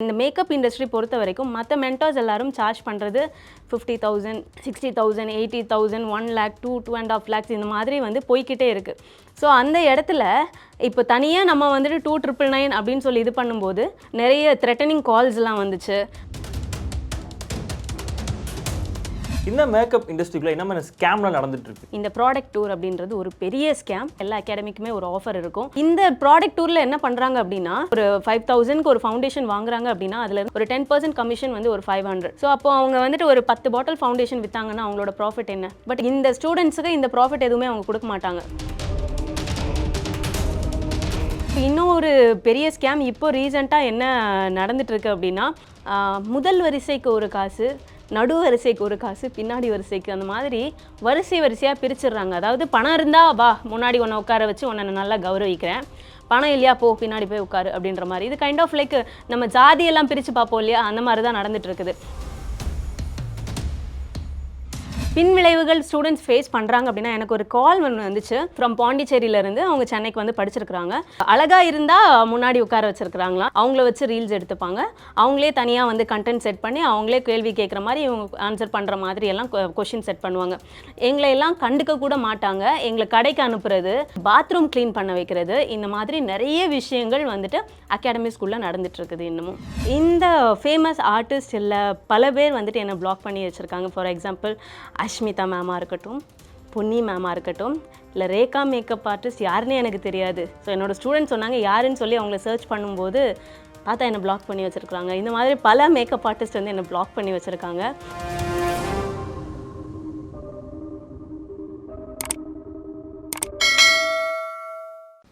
இந்த makeup industry பொறுத்த வரைக்கும் மற்ற மென்டர்ஸ் எல்லாரும் சார்ஜ் பண்ணுறது fifty thousand sixty thousand eighty thousand one lakh two two and half lakhs இந்த மாதிரி வந்து போய்க்கிட்டே இருக்குது ஸோ அந்த இடத்துல இப்போ தனியாக நம்ம வந்துட்டு டூ ட்ரிபிள் நைன் அப்படின்னு சொல்லி இது பண்ணும்போது நிறைய த்ரெட்டனிங் கால்ஸ்லாம் வந்துச்சு. இந்த மேக்கப் இண்டஸ்ட்ரிக்குள்ள என்ன மாதிரி ஸ்கேம்லாம் நடந்துட்டு இருக்கு இந்த ப்ராடக்ட் டூர் அப்படின்றது ஒரு பெரிய ஸ்கேம் எல்லா அகாடமிக்குமே ஒரு ஆஃபர் இருக்கும். இந்த ப்ராடக்ட் டூரில் என்ன பண்ணுறாங்க அப்படின்னா ஒரு ஃபைவ் தௌசண்ட்க்கு ஒரு ஃபவுண்டேஷன் வாங்குறாங்க அப்படின்னா அதில் ஒரு டென் பர்சன்ட் கமிஷன் வந்து ஒரு ஃபைவ் ஹண்ட்ரட் ஸோ அப்போ அவங்க வந்துட்டு ஒரு பத்து பாட்டில் ஃபவுண்டேஷன் விற்றாங்கன்னா அவங்களோட ப்ராஃபிட் என்ன? பட் இந்த ஸ்டூடெண்ட்ஸுக்கு இந்த ப்ராஃபிட் எதுவுமே அவங்க கொடுக்க மாட்டாங்க. இன்னும் ஒரு பெரிய ஸ்கேம் இப்போ ரீசெண்டாக என்ன நடந்துட்டு இருக்கு அப்படின்னா முதல் வரிசைக்கு ஒரு காசு நடு வரிசைக்கு ஒரு காசு பின்னாடி வரிசைக்கு அந்த மாதிரி வரிசை வரிசையாக பிரிச்சிடுறாங்க. அதாவது பணம் இருந்தால் வா முன்னாடி உன்னை உட்கார வச்சு உன்னை நான் நல்லா கௌரவிக்கிறேன். பணம் இல்லையா போ பின்னாடி போய் உட்காரு அப்படின்ற மாதிரி. இது கைண்ட் ஆஃப் லைக் நம்ம ஜாதியெல்லாம் பிரித்து பார்ப்போம் இல்லையா அந்த மாதிரி தான் நடந்துட்டு பின்விளைவுகள் ஸ்டூடெண்ட்ஸ் ஃபேஸ் பண்ணுறாங்க அப்படின்னா எனக்கு ஒரு கால் ஒன்று வந்துச்சு. ஃப்ரம் பாண்டிச்சேரியிலேருந்து அவங்க சென்னைக்கு வந்து படிச்சிருக்கிறாங்க. அழகாக இருந்தால் முன்னாடி உட்கார வச்சிருக்கிறாங்களாம் அவங்கள வச்சு ரீல்ஸ் எடுத்துப்பாங்க. அவங்களே தனியாக வந்து கண்டென்ட் செட் பண்ணி அவங்களே கேள்வி கேட்குற மாதிரி இவங்க ஆன்சர் பண்ணுற மாதிரி எல்லாம் கொஷின் செட் பண்ணுவாங்க. எங்களை எல்லாம் கண்டுக்க கூட மாட்டாங்க. எங்களை கடைக்கு அனுப்புறது பாத்ரூம் க்ளீன் பண்ண வைக்கிறது இந்த மாதிரி நிறைய விஷயங்கள் வந்துட்டு அகாடமி ஸ்கூலில் நடந்துட்டு இருக்குது இன்னமும். இந்த ஃபேமஸ் ஆர்டிஸ்ட் இல்லை பல பேர் வந்துட்டு என்னை பிளாக் பண்ணி வச்சுருக்காங்க. ஃபார் எக்ஸாம்பிள் அஷ்மிதா மேமாக இருக்கட்டும் பொன்னி மேமாக இருக்கட்டும் இல்லை ரேகா மேக்கப் ஆர்டிஸ்ட் யாருன்னே எனக்கு தெரியாது. ஸோ என்னோட ஸ்டூடெண்ட் சொன்னாங்க யாருன்னு சொல்லி அவங்கள சர்ச் பண்ணும்போது பார்த்தா என்னை பிளாக் பண்ணி வச்சுருக்காங்க இந்த மாதிரி பல மேக்கப் ஆர்டிஸ்ட் வந்து என்னை பிளாக் பண்ணி வச்சுருக்காங்க.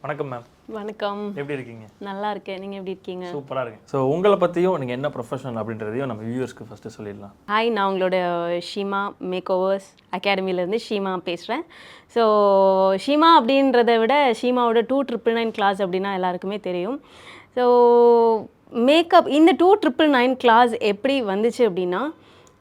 வணக்கம் மேம் வணக்கம். எப்படி இருக்கீங்க? நல்லா இருக்கேன். நீங்கள் எப்படி இருக்கீங்க? சூப்பராக இருக்கேன். ஸோ உங்களை பற்றியும் நீங்கள் என்ன ப்ரொஃபஷனல் அப்படின்றதையும் நம்ம வியூவர்ஸ்க்கு ஃபஸ்ட்டு சொல்லிடலாம். ஹாய் நான் உங்களோட ஷீமா மேக் ஓவர்ஸ் அகாடமிலேருந்து ஷீமா பேசுகிறேன் ஸோ ஷீமா அப்படின்றத விட ஷீமாவோட டூ ட்ரிபிள் நைன் கிளாஸ் அப்படின்னா எல்லாருக்குமே தெரியும். ஸோ மேக்கப் இந்த டூ ட்ரிபிள் நைன் கிளாஸ் எப்படி வந்துச்சு அப்படின்னா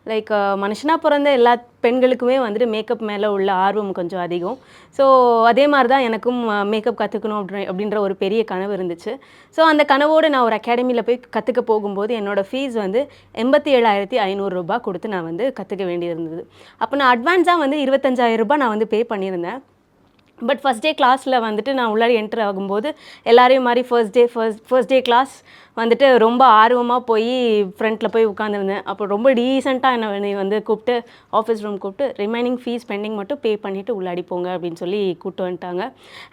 லைக் uh, மனுஷனாக பிறந்த எல்லா பெண்களுக்குமே வந்துட்டு மேக்கப் மேலே உள்ள ஆர்வம் கொஞ்சம் அதிகம். ஸோ அதே மாதிரி தான் எனக்கும் uh, மேக்கப் கற்றுக்கணும் அப்படி அப்படின்ற ஒரு பெரிய கனவு இருந்துச்சு. ஸோ அந்த கனவோடு நான் ஒரு அகாடமியில் போய் கற்றுக்க போகும்போது என்னோட ஃபீஸ் வந்து எண்பத்தி ஏழாயிரத்தி ஐநூறுரூபா கொடுத்து நான் வந்து கற்றுக்க வேண்டியிருந்தது. அப்போ நான் அட்வான்ஸாக வந்து இருபத்தஞ்சாயிரம் ரூபாய் நான் வந்து பே பண்ணியிருந்தேன். பட் ஃபஸ்ட் டே கிளாஸில் வந்துட்டு நான் உள்ளாடி என்ட்ரு ஆகும்போது எல்லாரையும் மாதிரி first day first first day class வந்துட்டு ரொம்ப ஆர்வமாக போய் ஃப்ரண்ட்டில் போய் உட்காந்துருந்தேன் அப்போ ரொம்ப டீசெண்டாக என்னை என்னை வந்து கூப்பிட்டு ஆஃபீஸ் ரூம் கூப்பிட்டு ரிமைனிங் ஃபீஸ் பெண்டிங் மட்டும் பே பண்ணிவிட்டு உள்ளாடி போங்க அப்படின்னு சொல்லி கூப்பிட்டு வந்துட்டாங்க.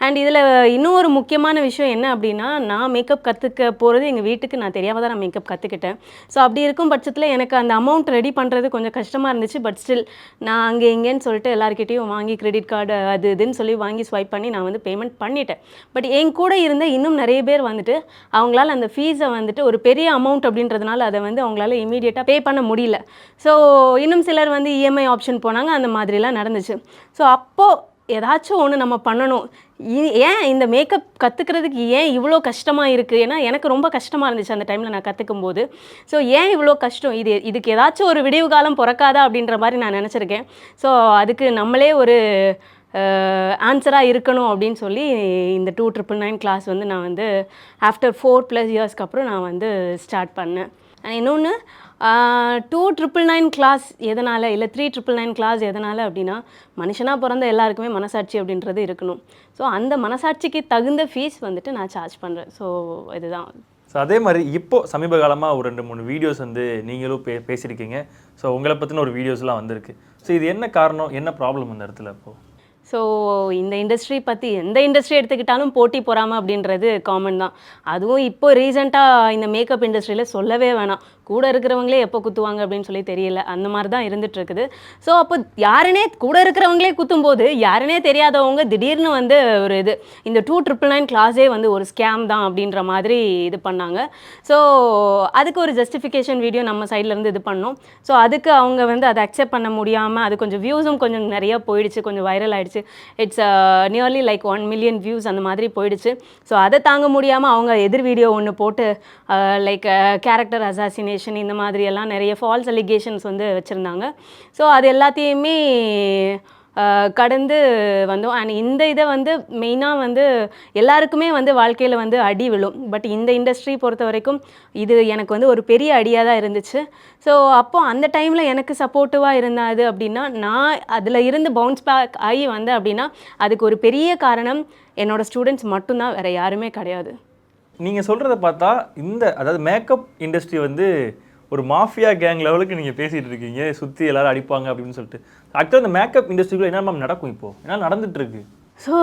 அண்ட் இதில் இன்னும் ஒரு முக்கியமான விஷயம் என்ன அப்படின்னா நான் மேக்கப் கற்றுக்க போகிறது எங்கள் வீட்டுக்கு நான் தெரியாமல் தான் நான் மேக்கப் கற்றுக்கிட்டேன் ஸோ அப்படி இருக்கும் பட்சத்தில் எனக்கு அந்த அமௌண்ட் ரெடி பண்ணுறது கொஞ்சம் கஷ்டமாக இருந்துச்சு. பட் ஸ்டில் நான் அங்கே இங்கேன்னு சொல்லிட்டு எல்லாருக்கிட்டையும் வாங்கி கிரெடிட் கார்டு அது இதுன்னு சொல்லி வாங்கி ஸ்வைப் பண்ணி நான் வந்து பேமெண்ட் பண்ணிட்டேன். பட் என் கூட இருந்த இன்னும் நிறைய பேர் வந்துட்டு அவங்களால அந்த ஃபீஸை வந்துட்டு ஒரு பெரிய அமௌண்ட் அப்படின்றதுனால அதை வந்து அவங்களால இமீடியட்டாக பே பண்ண முடியல. ஸோ இன்னும் சிலர் வந்து இஎம்ஐ ஆப்ஷன் போனாங்க அந்த மாதிரிலாம் நடந்துச்சு. ஸோ அப்போது ஏதாச்சும் ஒன்று நம்ம பண்ணணும். இ- ஏன் இந்த மேக்கப் கற்றுக்கிறதுக்கு ஏன் இவ்வளோ கஷ்டமாக இருக்குது ஏன்னா எனக்கு ரொம்ப கஷ்டமாக இருந்துச்சு அந்த டைமில் நான் கற்றுக்கும் போது ஸோ ஏன் இவ்வளோ கஷ்டம்? இது இதுக்கு ஏதாச்சும் ஒரு விடிவு காலம் பிறக்காதா அப்படின்ற மாதிரி நான் நினச்சிருக்கேன். ஸோ அதுக்கு நம்மளே ஒரு ஆன்சராக இருக்கணும் அப்படின்னு சொல்லி இந்த டூ ட்ரிபிள் நைன் கிளாஸ் வந்து நான் வந்து ஆஃப்டர் ஃபோர் ப்ளஸ் இயர்ஸ்க்கு அப்புறம் நான் வந்து ஸ்டார்ட் பண்ணேன். இன்னொன்று டூ ட்ரிபிள் நைன் கிளாஸ் எதனால் இல்லை த்ரீ ட்ரிபிள் நைன் கிளாஸ் எதனால் அப்படின்னா மனுஷனாக பிறந்த எல்லாருக்குமே மனசாட்சி அப்படின்றது இருக்கணும். ஸோ அந்த மனசாட்சிக்கு தகுந்த ஃபீஸ் வந்துட்டு நான் சார்ஜ் பண்ணுறேன் ஸோ இதுதான். ஸோ அதே மாதிரி இப்போது சமீப காலமாக ஒரு ரெண்டு மூணு வீடியோஸ் வந்து நீங்களும் பே பேசியிருக்கீங்க. ஸோ உங்களை பற்றின ஒரு வீடியோஸ்லாம் வந்திருக்கு. ஸோ இது என்ன காரணம் என்ன ப்ராப்ளம் இந்த இடத்துல இப்போது ஸோ இந்த இண்டஸ்ட்ரி பற்றி எந்த இண்டஸ்ட்ரி எடுத்துக்கிட்டாலும் போட்டி பொறாமை அப்படின்றது காமன் தான். அதுவும் இப்போ ரீசெண்டாக இந்த மேக்கப் இண்டஸ்ட்ரியில் சொல்லவே வேணாம். கூட இருக்கிறவங்களே எப்போ குத்துவாங்க அப்படின்னு சொல்லி தெரியல. அந்த மாதிரி தான் இருந்துட்டு இருக்குது ஸோ அப்போ யாருனே கூட இருக்கிறவங்களே குத்தும்போது யாருனே தெரியாதவங்க திடீர்னு வந்து ஒரு இது இந்த டூ ட்ரிபிள் நைன் கிளாஸே வந்து ஒரு ஸ்கேம் தான் அப்படின்ற மாதிரி இது பண்ணாங்க. ஸோ அதுக்கு ஒரு ஜஸ்டிஃபிகேஷன் வீடியோ நம்ம சைட்லேருந்து இது பண்ணோம். ஸோ அதுக்கு அவங்க வந்து அதை அக்செப்ட் பண்ண முடியாமல் அது கொஞ்சம் வியூஸும் கொஞ்சம் நிறைய போயிடுச்சு கொஞ்சம் வைரல் ஆயிடுச்சு. It's nearly like one million views அந்த மாதிரி போயிடுச்சு. ஸோ அதை தாங்க முடியாமல் அவங்க எதிர் வீடியோ ஒன்று போட்டு லைக் கேரக்டர் அசாசினேஷன் இந்த மாதிரி எல்லாம் நிறைய ஃபால்ஸ் அலிகேஷன்ஸ் வந்து வச்சுருந்தாங்க. ஸோ அது எல்லாத்தையுமே கடந்து வந்தோம். அண்ட் இந்த இதை வந்து மெயினாக வந்து எல்லாருக்குமே வந்து வாழ்க்கையில் வந்து அடி விழும். பட் இந்த இண்டஸ்ட்ரி பொறுத்த வரைக்கும் இது எனக்கு வந்து ஒரு பெரிய அடியாக தான் இருந்துச்சு. ஸோ அப்போது அந்த டைமில் எனக்கு சப்போர்ட்டிவாக இருந்தாது அப்படின்னா நான் அதில் இருந்து பவுன்ஸ் பேக் ஆகி வந்தேன் அப்படின்னா அதுக்கு ஒரு பெரிய காரணம் என்னோட ஸ்டூடெண்ட்ஸ் மட்டும்தான் வேறு யாருமே கிடையாது. நீங்கள் சொல்கிறத பார்த்தா இந்த அதாவது மேக்கப் இண்டஸ்ட்ரி வந்து ஒரு மாஃபியா கேங் லெவலுக்கு நீங்கள் பேசிகிட்டு இருக்கீங்க சுற்றி எல்லாரும் அடிப்பாங்க அப்படின்னு சொல்லிட்டு. ஆக்சுவலாக இந்த மேக்கப் இண்டஸ்ட்ரிக்குள்ளே என்ன மேம் நடக்கும் இப்போது என்ன நடந்துகிட்ருக்கு ஸோ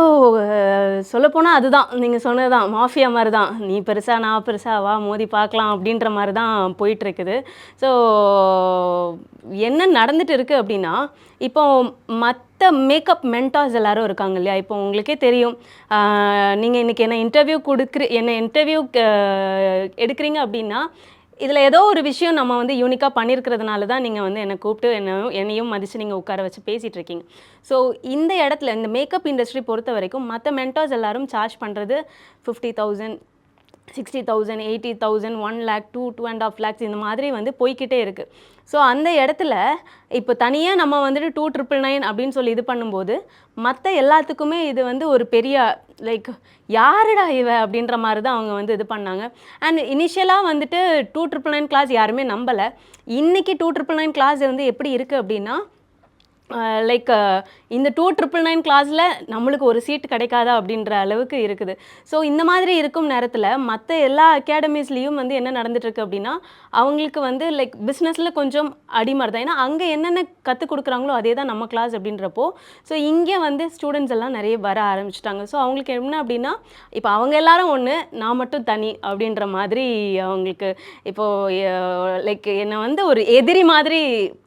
சொல்லப்போனால் அதுதான். நீங்கள் சொன்னது தான் மாஃபியா மாதிரி தான் நீ பெருசா நான் பெருசா வா மோதி பார்க்கலாம் அப்படின்ற மாதிரி தான் போயிட்டுருக்குது. ஸோ என்ன நடந்துட்டு இருக்குது அப்படின்னா இப்போ மற்ற மேக்கப் மென்டாஸ் எல்லாரும் இருக்காங்க இல்லையா? இப்போ உங்களுக்கே தெரியும். நீங்கள் இன்றைக்கி என்ன இன்டர்வியூ கொடுக்குற என்ன இன்டர்வியூ எடுக்கிறீங்க அப்படின்னா இதில் ஏதோ ஒரு விஷயம் நம்ம வந்து யூனிக்காக பண்ணியிருக்கிறதுனால தான் நீங்கள் வந்து என்னை கூப்பிட்டு என்ன என்னையும் மதித்து நீங்கள் உட்கார வச்சு பேசிகிட்டு இருக்கீங்க. ஸோ இந்த இடத்துல இந்த மேக்கப் இண்டஸ்ட்ரி பொறுத்த வரைக்கும் மற்ற மென்டாஸ் எல்லாரும் சார்ஜ் பண்ணுறது fifty thousand sixty thousand eighty thousand one lakh two two and half lakhs இந்த மாதிரி வந்து போய்க்கிட்டே இருக்குது ஸோ அந்த இடத்துல இப்போ தனியாக நம்ம வந்துட்டு டூ ட்ரிபிள் நைன் அப்படின்னு சொல்லி இது பண்ணும்போது மற்ற எல்லாத்துக்குமே இது வந்து ஒரு பெரிய லைக் யாருடா இவ அப்படின்ற மாதிரி தான் அவங்க வந்து இது பண்ணாங்க. அண்ட் இனிஷியலாக வந்துட்டு டூ ட்ரிபிள் நைன் கிளாஸ் யாருமே நம்பலை. இன்றைக்கி டூ ட்ரிபிள் நைன் கிளாஸ் வந்து எப்படி இருக்குது அப்படின்னா லைக் இந்த டூ ட்ரிபிள் நைன் கிளாஸில் நம்மளுக்கு ஒரு சீட் கிடைக்காதா அப்படின்ற அளவுக்கு இருக்குது. ஸோ இந்த மாதிரி இருக்கும் நேரத்தில் மற்ற எல்லா அகாடமிஸ்லேயும் வந்து என்ன நடந்துட்டுருக்கு அப்படின்னா அவங்களுக்கு வந்து லைக் பிஸ்னஸில் கொஞ்சம் அடிமாரி தான். ஏன்னா அங்கே என்னென்ன கற்றுக் கொடுக்குறாங்களோ அதே தான் நம்ம கிளாஸ் அப்படின்றப்போ ஸோ இங்கே வந்து ஸ்டூடெண்ட்ஸ் எல்லாம் நிறைய வர ஆரம்பிச்சிட்டாங்க. ஸோ அவங்களுக்கு என்ன அப்படின்னா இப்போ அவங்க எல்லாரும் ஒன்று நான் மட்டும் தனி அப்படின்ற மாதிரி அவங்களுக்கு இப்போது லைக் என்னை வந்து ஒரு எதிரி மாதிரி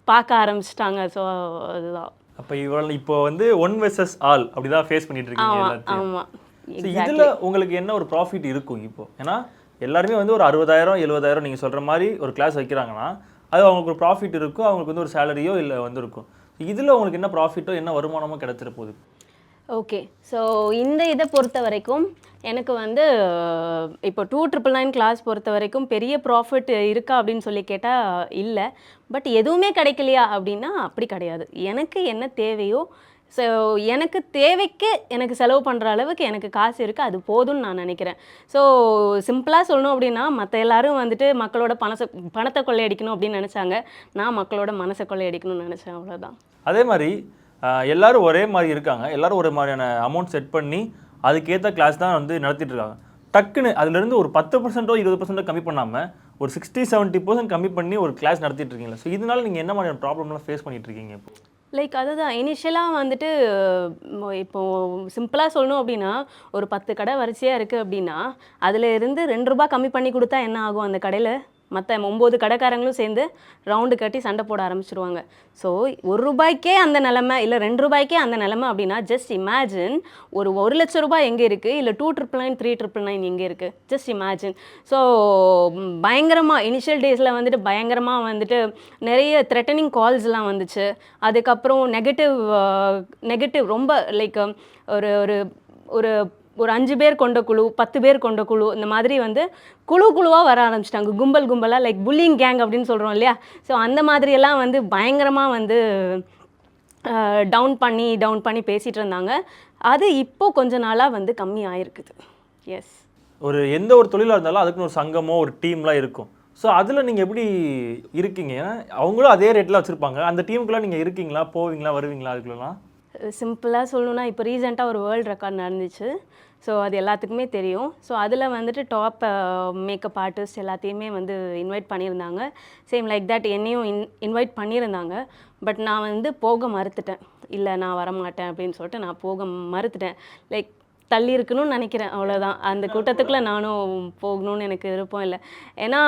பார்க்க ஆரம்பிச்சிட்டாங்க. ஸோ அதுதான். அப்போ இவ்வளோ இப்போ வந்து ஒன் வெர்சஸ் ஆல் அப்படி தான் ஃபேஸ் பண்ணிட்டு இருக்கீங்க ஆமாம் இதில் உங்களுக்கு என்ன ஒரு ப்ராஃபிட் இருக்கும் இப்போ? ஏன்னா எல்லாருமே வந்து ஒரு அறுபதாயிரம் எழுபதாயிரம் நீங்கள் சொல்கிற மாதிரி ஒரு கிளாஸ் வைக்கிறாங்கன்னா அது அவங்களுக்கு ஒரு ப்ராஃபிட் இருக்கும் அவங்களுக்கு வந்து ஒரு சேலரியோ இல்லை வந்து இருக்கும் இதில் உங்களுக்கு என்ன ப்ராஃபிட்டோ என்ன வருமானமோ கிடைச்சிட போகுது? ஓகே ஸோ இந்த இதை பொறுத்த வரைக்கும் எனக்கு வந்து இப்போ டூ ட்ரிபிள் நைன் கிளாஸ் பொறுத்த வரைக்கும் பெரிய ப்ராஃபிட் இருக்கா அப்படின்னு சொல்லி கேட்டால் இல்லை. பட் எதுவுமே கிடைக்கலையா அப்படின்னா அப்படி கிடையாது. எனக்கு என்ன தேவையோ ஸோ எனக்கு தேவைக்கு எனக்கு செலவு பண்ணுற அளவுக்கு எனக்கு காசு இருக்குது அது போதும்னு நான் நினைக்கிறேன். ஸோ சிம்பிளாக சொல்லணும் அப்படின்னா மற்ற எல்லாரும் வந்துட்டு மக்களோட பணத்தை பணத்தை கொள்ளையடிக்கணும் அப்படின்னு நினச்சாங்க. நான் மக்களோட மனசை கொள்ளையடிக்கணும்னு நினச்சேன் அவ்வளோதான் அதே மாதிரி எல்லோரும் ஒரே மாதிரி இருக்காங்க. எல்லோரும் ஒரு மாதிரியான அமௌண்ட் செட் பண்ணி அதுக்கேற்ற கிளாஸ் தான் வந்து நடத்திட்டு இருக்காங்க. டக்குன்னு அதுலேருந்து ஒரு பத்து பர்சன்ட்டோ இருபது பர்சன்ட்டோ கம்மி பண்ணாமல் ஒரு சிக்ஸ்டி செவன்ட்டி பர்சன்ட் கம்மி பண்ணி ஒரு கிளாஸ் நடத்திட்டு இருக்கீங்களா? ஸோ இதனால நீங்கள் என்ன மாதிரியான ப்ராப்ளம்லாம் ஃபேஸ் பண்ணிட்டு இருக்கீங்க இப்போ? லைக் அதுதான். இனிஷியலாக வந்துட்டு இப்போது சிம்பிளாக சொல்லணும் அப்படின்னா ஒரு பத்து கடை வரிசையாக இருக்குது அப்படின்னா அதில் இருந்து ரெண்டு ரூபாய் கம்மி பண்ணி கொடுத்தா என்ன ஆகும் அந்த கடையில்? மற்ற ஒம்பது கடைக்காரங்களும் சேர்ந்து ரவுண்டு கட்டி சண்டை போட ஆரம்பிச்சிருவாங்க. ஸோ ஒரு ரூபாய்க்கே அந்த நிலமை இல்லை ரெண்டு ரூபாய்க்கே அந்த நிலமை அப்படின்னா ஜஸ்ட் இமேஜின் ஒரு ஒரு லட்ச ரூபாய் எங்கே இருக்குது இல்லை two triple nine three triple nine எங்கே இருக்குது ஜஸ்ட் இமேஜின் ஸோ பயங்கரமாக இனிஷியல் டேஸில் வந்துட்டு பயங்கரமாக வந்துட்டு நிறைய த்ரெட்டனிங் கால்ஸ்லாம் வந்துச்சு. அதுக்கப்புறம் நெகட்டிவ் நெகட்டிவ் ரொம்ப லைக் ஒரு ஒரு ஒரு ஒரு அஞ்சு பேர் கொண்ட குழு பத்து பேர் கொண்ட குழு இந்த மாதிரி வந்து குழு குழுவாக வர ஆரம்பிச்சிட்டாங்க. கும்பல் கும்பலாக லைக் புல்லிங் கேங் அப்படின்னு சொல்கிறோம் இல்லையா? ஸோ அந்த மாதிரியெல்லாம் வந்து பயங்கரமாக வந்து டவுன் பண்ணி டவுன் பண்ணி பேசிகிட்டு இருந்தாங்க. அது இப்போது கொஞ்ச நாளாக வந்து கம்மி ஆகிருக்குது எஸ் ஒரு எந்த ஒரு தொழிலாக இருந்தாலும் அதுக்குன்னு ஒரு சங்கமோ ஒரு டீம்லாம் இருக்கும். ஸோ அதில் நீங்கள் எப்படி இருக்கீங்க? அவங்களும் அதே ரேட்டில் வச்சுருப்பாங்க. அந்த டீமுக்குலாம் நீங்கள் இருக்கீங்களா? போவீங்களா? வருவீங்களா? அதுக்குள்ளலாம்? சிம்பிளாக சொல்லணும்னா இப்போ ரீசெண்டாக ஒரு வேர்ல்டு ரெக்கார்ட் நடந்துச்சு. ஸோ அது எல்லாத்துக்குமே தெரியும். ஸோ அதில் வந்துட்டு டாப் மேக்கப் ஆர்டிஸ்ட் எல்லாத்தையுமே வந்து இன்வைட் பண்ணியிருந்தாங்க. சேம் லைக் தட் என்னையும் இன் இன்வைட் பண்ணியிருந்தாங்க. பட் நான் வந்து போக மறுத்துட்டேன். இல்லை நான் வரமாட்டேன் அப்படின்னு சொல்லிட்டு நான் போக மறுத்துட்டேன். லைக் தள்ளி இருக்கணும்னு நினைக்கிறேன் அவ்வளோதான் அந்த கூட்டத்துக்குள்ளே நானும் போகணும்னு எனக்கு விருப்பம் இல்லை. ஏன்னா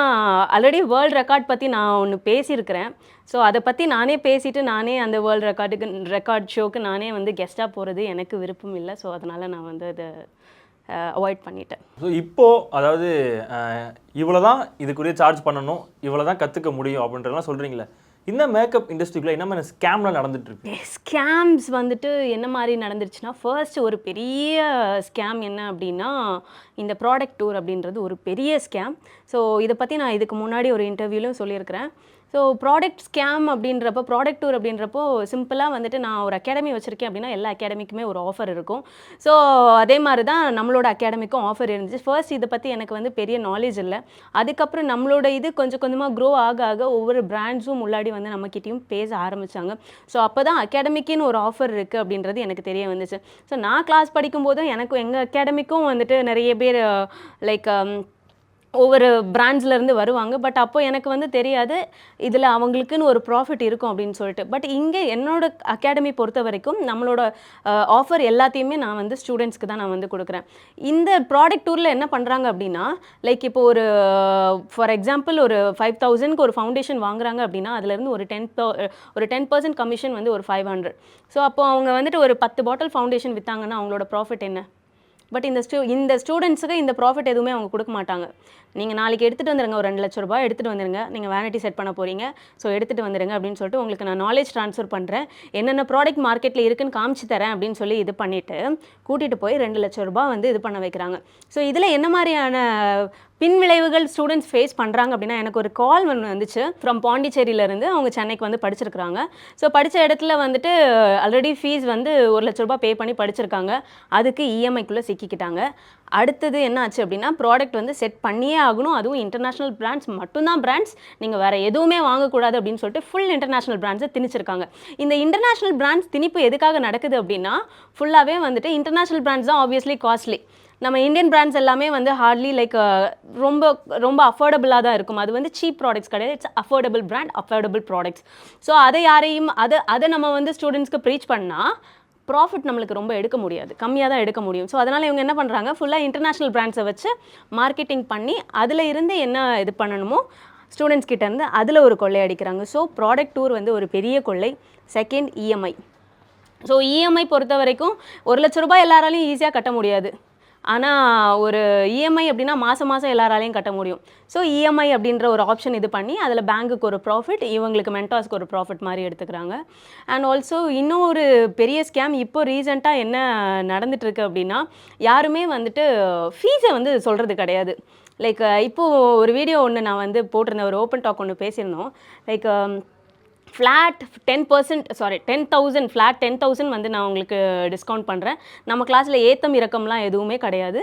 ஆல்ரெடி வேர்ல்டு ரெக்கார்ட் பற்றி நான் ஒன்று பேசியிருக்கிறேன். ஸோ அதை பற்றி நானே பேசிட்டு நானே அந்த வேர்ல்டு ரெக்கார்டுக்கு ரெக்கார்ட் ஷோக்கு நானே வந்து கெஸ்ட்டாக போகிறது எனக்கு விருப்பம் இல்லை. ஸோ அதனால் நான் வந்து அதை அவாய்ட் பண்ணிட்டேன். ஸோ இப்போது அதாவது இவ்வளோ தான் இதுக்குரிய சார்ஜ் பண்ணணும் இவ்வளோ தான் கற்றுக்க முடியும் அப்படின்றதெல்லாம் சொல்கிறீங்களே இந்த மேக்கப் இண்டஸ்ட்ரிக்குள்ள என்ன மாதிரி ஸ்கேம்லாம் நடந்துட்டு இருக்கு ஸ்கேம்ஸ் வந்துட்டு என்ன மாதிரி நடந்துருச்சுன்னா ஃபர்ஸ்ட் ஒரு பெரிய ஸ்கேம் என்ன அப்படின்னா இந்த ப்ராடக்ட் டூர் அப்படின்றது ஒரு பெரிய ஸ்கேம் ஸோ இதை பற்றி நான் இதுக்கு முன்னாடி ஒரு இன்டர்வியூலையும் சொல்லியிருக்கிறேன். ஸோ ப்ராடக்ட் ஸ்கேம் அப்படின்றப்போ ப்ராடக்ட் டூர் அப்படின்றப்போ சிம்பிளாக வந்துட்டு நான் ஒரு அகாடமி வச்சுருக்கேன் அப்படின்னா எல்லா அகாடமிக்குமே ஒரு ஆஃபர் இருக்கும். ஸோ அதே மாதிரி தான் நம்மளோட அகாடமிக்கும் ஆஃபர் இருந்துச்சு. ஃபர்ஸ்ட் இதை பற்றி எனக்கு வந்து பெரிய நாலேஜ் இல்லை. அதுக்கப்புறம் நம்மளோட இது கொஞ்சம் கொஞ்சமாக க்ரோ ஆக ஆக ஒவ்வொரு பிராண்ட்ஸும் முன்னாடி வந்து நம்மக்கிட்டேயும் பேச ஆரம்பித்தாங்க ஸோ அப்போ தான் அகாடமிக்குன்னு ஒரு ஆஃபர் இருக்குது அப்படின்றது எனக்கு தெரிய வந்துச்சு. ஸோ நான் கிளாஸ் படிக்கும்போதும் எனக்கு எங்கள் அகாடமிக்கும் வந்துட்டு நிறைய பேர் லைக் um, ஒவ்வொரு brandsல இருந்து வருவாங்க. பட் அப்போ எனக்கு வந்து தெரியாது இதில் அவங்களுக்குன்னு ஒரு ப்ராஃபிட் இருக்கும் அப்படின்னு சொல்லிட்டு. பட் இங்கே என்னோட அகாடமி பொறுத்த வரைக்கும் நம்மளோட ஆஃபர் எல்லாத்தையுமே நான் வந்து ஸ்டூடெண்ட்ஸ்க்கு தான் நான் வந்து கொடுக்குறேன். இந்த ப்ராடக்ட் டூரில் என்ன பண்ணுறாங்க அப்படின்னா லைக் இப்போ ஒரு ஃபார் எக்ஸாம்பிள் ஒரு ஃபைவ் தௌசண்ட்க்கு ஒரு ஃபவுண்டேஷன் வாங்குறாங்க அப்படின்னா அதுலேருந்து ஒரு டென் ஒரு டென் பர்சன்ட் கமிஷன் வந்து ஒரு ஃபைவ் ஹண்ட்ரட் ஸோ அப்போ அவங்க வந்துட்டு ஒரு பத்து பாட்டில் ஃபவுண்டேஷன் விற்றாங்கன்னா அவங்களோட ப்ராஃபிட் என்ன? பட் இந்த ஸ்டூ இந்த ஸ்டூடெண்ட்ஸுக்கு இந்த ப்ராஃபிட் எதுவுமே அவங்க கொடுக்க மாட்டாங்க. நீங்கள் நாளைக்கு எடுத்துகிட்டு வந்துருங்க ஒரு ரெண்டு லட்ச ரூபாய் எடுத்துகிட்டு வந்துருங்க. நீங்கள் வேனிட்டி செட் பண்ண போகிறீங்க ஸோ எடுத்துகிட்டு வந்துருங்க அப்படின்னு சொல்லிட்டு உங்களுக்கு நான் நாலேஜ் ட்ரான்ஸ்ஃபர் பண்ணுறேன் என்னென்ன ப்ராடக்ட் மார்க்கெட்டில் இருக்குன்னு காமிச்சு தரேன் அப்படின்னு சொல்லி இது பண்ணிவிட்டு கூட்டிகிட்டு போய் ரெண்டு லட்ச ரூபாய் வந்து இது பண்ண வைக்கிறாங்க. ஸோ இதில் என்ன மாதிரியான பின்விளைவுகள் ஸ்டூடெண்ட்ஸ் ஃபேஸ் பண்ணுறாங்க அப்படின்னா எனக்கு ஒரு கால் ஒன்று வந்துச்சு. ஃப்ரம் பாண்டிச்சேரியிலேருந்து அவங்க சென்னைக்கு வந்து படிச்சிருக்கிறாங்க. ஸோ படித்த இடத்துல வந்துட்டு ஆல்ரெடி ஃபீஸ் வந்து ஒரு லட்ச ரூபாய் பே பண்ணி படிச்சிருக்காங்க. அதுக்கு இஎம்ஐக்குள்ளே சிக்கிக்கிட்டாங்க. அடுத்தது என்ன ஆச்சு அப்படின்னா ப்ராடக்ட் வந்து செட் பண்ணியே ஆகணும். அதுவும் இன்டர்நேஷ்னல் பிராண்ட்ஸ் மட்டும்தான் பிராண்ட்ஸ் நீங்கள் வேறு எதுவுமே வாங்கக்கூடாது அப்படின்னு சொல்லிட்டு ஃபுல் இன்டர்நேஷ்னல் பிராண்ட்ஸை திணிச்சிருக்காங்க. இந்த இன்டர்நேஷ்னல் பிராண்ட்ஸ் திணிப்பு எதுக்காக நடக்குது அப்படின்னா ஃபுல்லாகவே வந்துட்டு இன்டர்நேஷ்னல் பிராண்ட்ஸ் தான் ஆப்வியஸ்லி காஸ்ட்லி நம்ம இந்தியன் பிராண்ட்ஸ் எல்லாமே வந்து ஹார்ட்லி லைக் ரொம்ப ரொம்ப அஃபோர்டபுளாக தான் இருக்கும். அது வந்து சீப் ப்ராடக்ட்ஸ் கிடையாது. It's affordable brand affordable products so அதை யாரையும் அதை அதை நம்ம வந்து ஸ்டூடெண்ட்ஸ்க்கு ப்ரீச் பண்ணால் ப்ராஃபிட் நம்மளுக்கு ரொம்ப எடுக்க முடியாது. கம்மியாக தான் எடுக்க முடியும். ஸோ அதனால் இவங்க என்ன பண்ணுறாங்க ஃபுல்லாக இன்டர்நேஷ்னல் பிராண்ட்ஸை வச்சு மார்க்கெட்டிங் பண்ணி அதில் இருந்து என்ன இது பண்ணணுமோ ஸ்டூடெண்ட்ஸ் கிட்டேருந்து அதில் ஒரு கொள்ளை அடிக்கிறாங்க. ஸோ ப்ராடக்ட் டூர் வந்து ஒரு பெரிய கொள்ளை. செகண்ட் இஎம்ஐ ஸோ இஎம்ஐ பொறுத்த வரைக்கும் ஒரு லட்ச ரூபாய் எல்லாராலையும் ஈஸியாக கட்ட முடியாது. ஆனால் ஒரு இஎம்ஐ அப்படின்னா மாதம் மாதம் எல்லாராலையும் கட்ட முடியும். ஸோ இஎம்ஐ அப்படின்ற ஒரு ஆப்ஷன் இது பண்ணி அதில் பேங்க்குக்கு ஒரு ப்ராஃபிட் இவங்களுக்கு மென்டாஸ்க்கு ஒரு ப்ராஃபிட் மாதிரி எடுத்துக்கிறாங்க. அண்ட் ஆல்சோ இன்னும் ஒரு பெரிய ஸ்கேம் இப்போ ரீசெண்டாக என்ன நடந்துகிட்ருக்கு அப்படின்னா யாருமே வந்துட்டு ஃபீஸை வந்து சொல்கிறது கிடையாது. லைக் இப்போது ஒரு வீடியோ ஒன்று நான் வந்து போட்டிருந்தேன் ஒரு ஓப்பன் டாக் ஒன்று பேசியிருந்தோம். Like um, flat ten percent sorry ten thousand flat ten thousand வந்து நான் உங்களுக்கு டிஸ்கவுண்ட் பண்ணுறேன் நம்ம கிளாஸில் ஏத்தம் இறக்கம்லாம் எதுவுமே கிடையாது.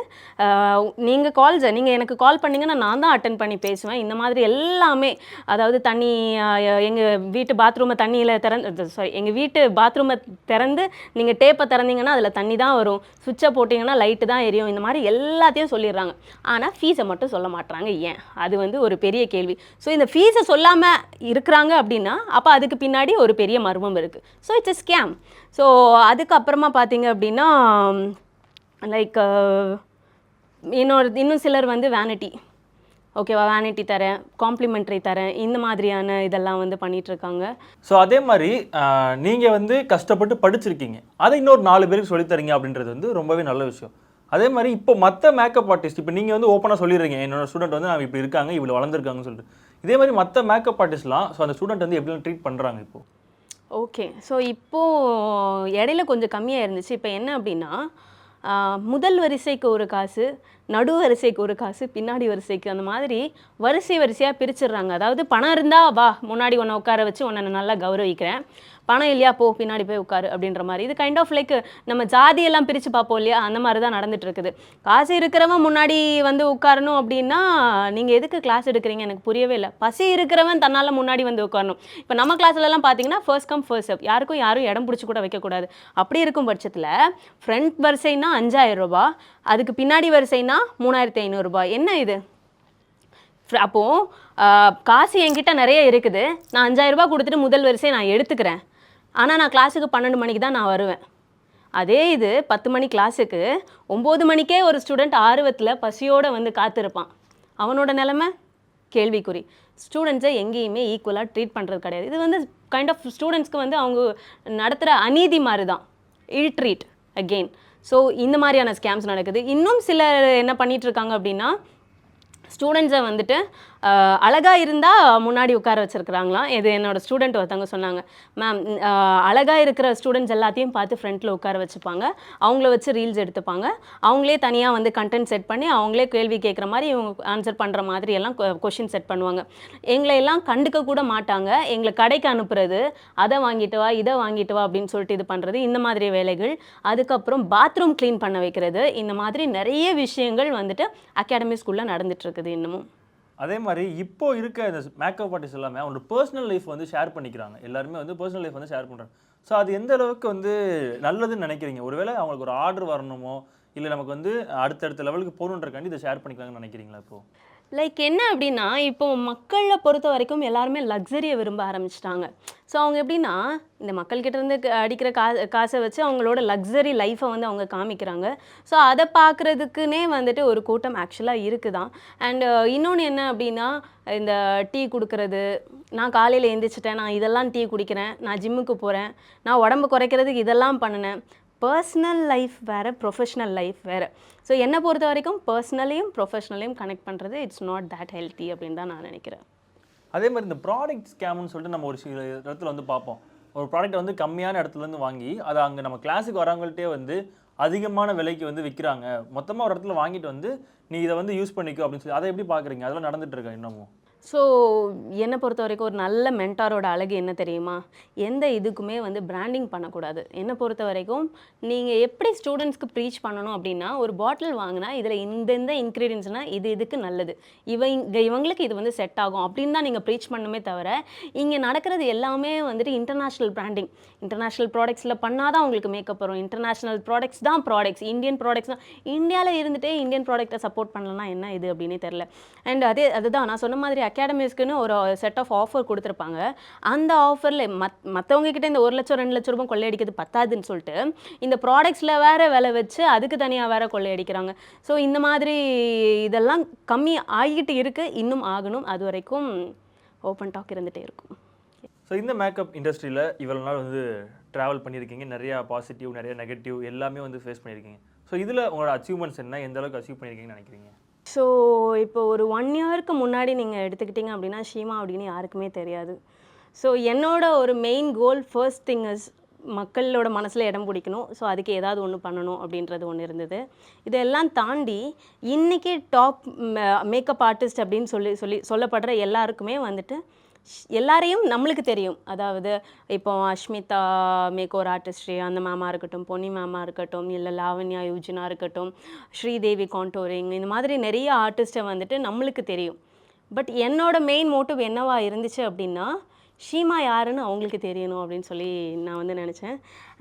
நீங்கள் கால்ஸ் நீங்கள் எனக்கு கால் பண்ணிங்கன்னா நான் தான் அட்டன் பண்ணி பேசுவேன். இந்த மாதிரி எல்லாமே அதாவது தண்ணி எங்கள் வீட்டு பாத்ரூமை தண்ணியில் திறந்து சாரி எங்கள் வீட்டு பாத்ரூமை திறந்து நீங்கள் டேப்பை திறந்தீங்கன்னா அதில் தண்ணி தான் வரும். சுவிட்சை போட்டிங்கன்னா லைட்டு தான் எரியும். இந்த மாதிரி எல்லாத்தையும் சொல்லிடுறாங்க. ஆனால் ஃபீஸை மட்டும் சொல்ல மாட்டுறாங்க ஏன்? அது வந்து ஒரு பெரிய கேள்வி. ஸோ இந்த ஃபீஸை சொல்லாமல் இருக்கிறாங்க அப்படின்னா அப்போ அது அதுக்கு பின்னாடி ஒரு பெரிய மர்மம் இருக்குது so it's a scam so அதுக்கப்புறமா பார்த்தீங்க அப்படின்னா லைக் uh, இன்னொரு இன்னும் சிலர் வந்து வேனிட்டி ஓகேவா வேனிட்டி தரேன் காம்ப்ளிமெண்ட்ரி தரேன் இந்த மாதிரியான இதெல்லாம் வந்து பண்ணிகிட்ருக்காங்க ஸோ அதே மாதிரி நீங்கள் வந்து கஷ்டப்பட்டு படிச்சிருக்கீங்க. அதை இன்னொரு நாலு பேருக்கு சொல்லித் தரீங்க அப்படின்றது வந்து ரொம்பவே நல்ல விஷயம். அதே மாதிரி இப்போ மற்ற மேக்கப் ஆர்டிஸ்ட் இப்போ நீங்கள் வந்து ஓப்பனாக சொல்லிடுறீங்க. என்னோட ஸ்டூடெண்ட் வந்து நான் இப்படி இருக்காங்க இவ்வளோ வளர்ந்துருக்காங்கன்னு சொல்லிட்டு. இதே மாதிரி மற்ற மேக்கப் ஆர்டிஸ்ட்லாம் ஸோ அந்த ஸ்டூடெண்ட் வந்து எப்படிலாம் ட்ரீட் பண்ணுறாங்க இப்போது ஓகே ஸோ இப்போது இடையில கொஞ்சம் கம்மியாக இருந்துச்சு இப்போ என்ன அப்படின்னா முதல் வரிசைக்கு ஒரு காசு நடு வரிசைக்கு ஒரு காசு பின்னாடி வரிசைக்கு அந்த மாதிரி வரிசை வரிசையாக பிரிச்சிடுறாங்க. அதாவது பணம் இருந்தால் வா முன்னாடி உன்னை உட்கார வச்சு உன்னை நான் நல்லா கௌரவிக்கிறேன். பணம் இல்லையா போ பின்னாடி போய் உட்காரு அப்படின்ற மாதிரி. இது கைண்ட் ஆஃப் லைக் நம்ம ஜாதியெல்லாம் பிரித்து பார்ப்போம் இல்லையா அந்த மாதிரி தான் நடந்துட்டு இருக்குது. காசு இருக்கிறவன் முன்னாடி வந்து உட்காரணும் அப்படின்னா நீங்கள் எதுக்கு கிளாஸ் எடுக்கிறீங்க எனக்கு புரியவே இல்லை. பசி இருக்கிறவன் தன்னால் முன்னாடி வந்து உட்காரணும். இப்போ நம்ம கிளாஸ்லலாம் பார்த்தீங்கன்னா ஃபர்ஸ்ட் கம் ஃபர்ஸ்ட் அப் யாருக்கும் யாரும் இடம் பிடிச்சி கூட வைக்கக்கூடாது. அப்படி இருக்கும் பட்சத்தில் ஃப்ரண்ட் வரிசைனா அஞ்சாயிரம் ரூபா. அதுக்கு பின்னாடி வரிசைனா மூணாயிரத்தி ஐநூறுரூபா என்ன இது? அப்போது காசு என்கிட்ட நிறைய இருக்குது. நான் அஞ்சாயிரரூபா கொடுத்துட்டு முதல் வரிசையை நான் எடுத்துக்கிறேன். ஆனால் நான் கிளாஸுக்கு பன்னெண்டு மணிக்கு தான் நான் வருவேன். அதே இது பத்து மணி கிளாஸுக்கு ஒம்பது மணிக்கே ஒரு ஸ்டூடெண்ட் ஆர்வத்தில் பசியோடு வந்து காத்திருப்பான். அவனோட நிலமை? கேள்விக்குறி. ஸ்டூடெண்ட்ஸை எங்கேயுமே ஈக்குவலாக ட்ரீட் பண்ணுறது கிடையாது. இது வந்து கைண்ட் ஆஃப் ஸ்டூடெண்ட்ஸ்க்கு வந்து அவங்க நடத்துகிற அநீதி மாதிரி தான் இல் ட்ரீட் அகெயின் ஸோ இந்த மாதிரியான ஸ்கேம்ஸ் நடக்குது. இன்னும் சிலர் என்ன பண்ணிகிட்ருக்காங்க அப்படின்னா ஸ்டூடெண்ட்ஸை வந்துட்டு அழகாக இருந்தால் முன்னாடி உட்கார வச்சுருக்குறாங்களாம். இது என்னோட ஸ்டூடெண்ட் ஒருத்தவங்க சொன்னாங்க. மேம் அழகாக இருக்கிற ஸ்டூடெண்ட்ஸ் எல்லாத்தையும் பார்த்து ஃப்ரண்ட்டில் உட்கார வச்சுப்பாங்க. அவங்கள வச்சு ரீல்ஸ் எடுத்துப்பாங்க. அவங்களே தனியாக வந்து கண்டென்ட் செட் பண்ணி அவங்களே கேள்வி கேட்குற மாதிரி இவங்க ஆன்சர் பண்ணுற மாதிரி எல்லாம் கொஷின் செட் பண்ணுவாங்க. எங்களை எல்லாம் கண்டுக்க கூட மாட்டாங்க. எங்களை கடைக்கு அனுப்புறது அதை வாங்கிட்டு வா இதை வாங்கிட்டு வா அப்படின்னு சொல்லிட்டு இது பண்ணுறது இந்த மாதிரி வேலைகள். அதுக்கப்புறம் பாத்ரூம் க்ளீன் பண்ண வைக்கிறது. இந்த மாதிரி நிறைய விஷயங்கள் வந்துட்டு அகாடமி ஸ்கூலில் நடந்துட்டு இருக்குது இன்னமும். அதே மாதிரி இப்போ இருக்க இந்த மேக்கப் ஆர்டிஸ்ட் எல்லாமே அவங்களோட பர்சனல் லைஃப் வந்து ஷேர் பண்ணிக்கிறாங்க. எல்லாருமே வந்து பர்சனல் லைஃப் வந்து ஷேர் பண்ணுறாங்க ஸோ அது எந்த அளவுக்கு வந்து நல்லதுன்னு நினைக்கிறீங்க? ஒருவேளை அவங்களுக்கு ஒரு ஆர்டர் வரணுமோ? இல்லை நமக்கு வந்து அடுத்தடுத்த லெவலுக்கு போகணுன்றக்காண்டி இதை ஷேர் பண்ணிக்கலாம்னு நினைக்கிறீங்களா இப்போ? லைக் என்ன அப்படின்னா இப்போ மக்களை பொறுத்த வரைக்கும் எல்லாருமே லக்ஸரியை விரும்ப ஆரம்பிச்சிட்டாங்க. ஸோ அவங்க எப்படின்னா இந்த மக்கள்கிட்ட இருந்து க- அடிக்கிற கா காசை வச்சு அவங்களோட லக்ஸரி லைஃப்பை வந்து அவங்க காமிக்கிறாங்க. ஸோ அதை பார்க்குறதுக்குனே வந்துட்டு ஒரு கூட்டம் ஆக்சுவலாக இருக்குதான். அண்டு இன்னொன்று என்ன அப்படின்னா இந்த டீ கொடுக்கறது நான் காலையில் எழுந்திரிச்சிட்டேன் நான் இதெல்லாம் டீ குடிக்கிறேன் நான் ஜிம்முக்கு போகிறேன் நான் உடம்பு குறைக்கிறதுக்கு இதெல்லாம் பண்ணினேன். பர்சனல் லைஃப் வேறு ப்ரொஃபஷ்னல் லைஃப் வேறு. ஸோ என்னை பொறுத்த வரைக்கும் பர்சனலையும் ப்ரொஃபஷ்னலையும் கனெக்ட் பண்ணுறது இட்ஸ் நாட் தேட் ஹெல்த்தி அப்படின்னு தான் நான் நினைக்கிறேன். அதே மாதிரி இந்த ப்ராடக்ட் ஸ்கேம்னு சொல்லிட்டு நம்ம ஒரு சில இடத்துல வந்து பார்ப்போம். ஒரு ப்ராடக்ட் வந்து கம்மியான இடத்துலேருந்து வாங்கி அதை அங்கே நம்ம கிளாஸுக்கு வரவங்கள்ட்டே வந்து அதிகமான விலைக்கு வந்து விற்கிறாங்க மொத்தமாக ஒரு இடத்துல வாங்கிட்டு வந்து நீ இதை வந்து யூஸ் பண்ணிக்கோ அப்படின்னு சொல்லி அதை எப்படி பார்க்குறீங்க? அதெல்லாம் நடந்துட்டு இருக்கா இன்னமும்? ஸோ என்னை பொறுத்த வரைக்கும் ஒரு நல்ல மென்டாரோட அழகு என்ன தெரியுமா? எந்த இதுக்குமே வந்து பிராண்டிங் பண்ணக்கூடாது. என்னை பொறுத்த வரைக்கும் நீங்கள் எப்படி ஸ்டூடெண்ட்ஸ்க்கு ப்ரீச் பண்ணணும் அப்படின்னா ஒரு பாட்டில் வாங்கினா இதில் இந்த இந்த இன்க்ரீடியன்ஸ்னால் இது இதுக்கு நல்லது. இவங்க இவங்களுக்கு இது வந்து செட் ஆகும் அப்படின்னு தான் நீங்கள் ப்ரீச் பண்ணணுமே தவிர இங்கே நடக்கிறது எல்லாமே வந்துட்டு இன்டர்நேஷ்னல் பிராண்டிங் இன்டர்நேஷ்னல் ப்ராடக்ட்ஸில் பண்ணால் தான் உங்களுக்கு மேக்கப் வரும். இன்டர்நேஷ்னல் ப்ராடக்ட்ஸ் தான் ப்ராடக்ட்ஸ் இந்தியன் ப்ராடக்ட்ஸ் தான். இந்தியாவில் இருந்துகிட்டே இந்தியன் ப்ராடக்ட்டை சப்போர்ட் பண்ணலன்னா என்ன இது அப்படின்னே தெரில அண்ட் அதே அதுதான் நான் சொன்ன மாதிரி அகாடமிஸ்க்குன்னு ஒரு செட் ஆஃப் ஆஃபர் கொடுத்துருப்பாங்க. அந்த ஆஃபரில் மத் மற்றவங்க கிட்ட இந்த ஒரு லட்சம் ரெண்டு லட்சம் ரூபாய் கொள்ளையடிக்கிறது பத்தாதுன்னு சொல்லிட்டு இந்த ப்ராடக்ட்ஸில் வேற விலை வச்சு அதுக்கு தனியாக வேறு கொள்ளையடிக்கிறாங்க. ஸோ இந்த மாதிரி இதெல்லாம் கம்மி ஆகிட்டு இருக்குது இன்னும் ஆகணும். அது வரைக்கும் ஓப்பன் டாக் இருந்துகிட்டே இருக்கும். ஸோ இந்த மேக்கப் இண்டஸ்ட்ரியில் இவ்வளோ நாள் வந்து ட்ராவல் பண்ணியிருக்கீங்க. நிறையா பாசிட்டிவ் நிறைய நெகட்டிவ் எல்லாமே வந்து ஃபேஸ் பண்ணியிருக்கீங்க. ஸோ இதில் உங்களோட அச்சீவ்மெண்ட்ஸ் என்ன? எந்த அளவுக்கு அச்சீவ் பண்ணியிருக்கீங்கன்னு நினைக்கிறீங்க? ஸோ இப்போ ஒரு ஒன் இயருக்கு முன்னாடி நீங்கள் எடுத்துக்கிட்டீங்க அப்படின்னா ஷீமா அப்படின்னு யாருக்குமே தெரியாது. ஸோ என்னோட ஒரு main goal first thing is மக்களோட மனசில் இடம் பிடிக்கணும். ஸோ அதுக்கு ஏதாவது ஒன்று பண்ணணும் அப்படின்றது ஒன்று இருந்தது. இதெல்லாம் தாண்டி இன்றைக்கி டாப் மேக்கப் ஆர்டிஸ்ட் அப்படின்னு சொல்லி சொல்லி சொல்லப்படுற எல்லாருக்குமே வந்துட்டு எல்லாரையும் நம்மளுக்கு தெரியும். அதாவது இப்போ அஷ்மிதா மேக்கோர் ஆர்டிஸ்ட்ரி அந்த மேமாக இருக்கட்டும் பொன்னி மேமாக இருக்கட்டும் இல்லை லாவண்யா யூஜினா இருக்கட்டும் ஸ்ரீதேவி கான்டோரிங் இந்த மாதிரி நிறைய ஆர்டிஸ்ட்டை வந்துட்டு நம்மளுக்கு தெரியும். பட் என்னோட மெயின் மோட்டிவ் என்னவா இருந்துச்சு அப்படின்னா ஷீமா யாருன்னு அவங்களுக்கு தெரியணும் அப்படின்னு சொல்லி நான் வந்து நினச்சேன்.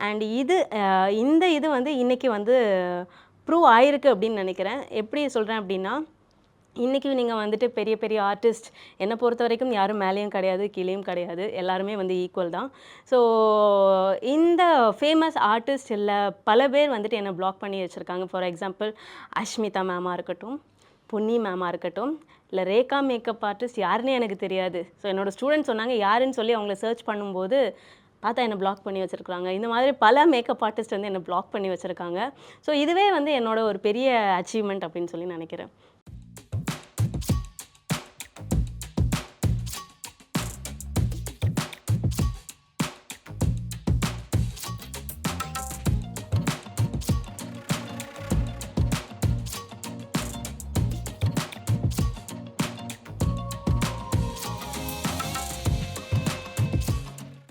அண்ட் இது இந்த இது வந்து இன்றைக்கி வந்து ப்ரூவ் ஆயிருக்கு அப்படின்னு நினைக்கிறேன். எப்படி சொல்கிறேன் அப்படின்னா இன்றைக்கி நீங்கள் வந்துட்டு பெரிய பெரிய ஆர்டிஸ்ட் என்னை பொறுத்த வரைக்கும் யாரும் மேலேயும் கிடையாது கீழேயும் கிடையாது. எல்லாருமே வந்து ஈக்குவல் தான். ஸோ இந்த ஃபேமஸ் ஆர்டிஸ்ட் இல்லை பல பேர் வந்துட்டு என்னை பிளாக் பண்ணி வச்சுருக்காங்க. ஃபார் எக்ஸாம்பிள் அஷ்மிதா மேமாக இருக்கட்டும் பொன்னி மேமாக இருக்கட்டும் இல்லை ரேகா மேக்கப் ஆர்டிஸ்ட் யாருன்னு எனக்கு தெரியாது. ஸோ என்னோட ஸ்டூடெண்ட் சொன்னாங்க யாருன்னு சொல்லி அவங்கள சர்ச் பண்ணும்போது பார்த்தா என்னை பிளாக் பண்ணி வச்சுருக்காங்க இந்த மாதிரி பல மேக்கப் ஆர்டிஸ்ட் வந்து என்னை பிளாக் பண்ணி வச்சுருக்காங்க. ஸோ இதுவே வந்து என்னோட ஒரு பெரிய அச்சீவ்மெண்ட் அப்படின்னு சொல்லி நினைக்கிறேன்.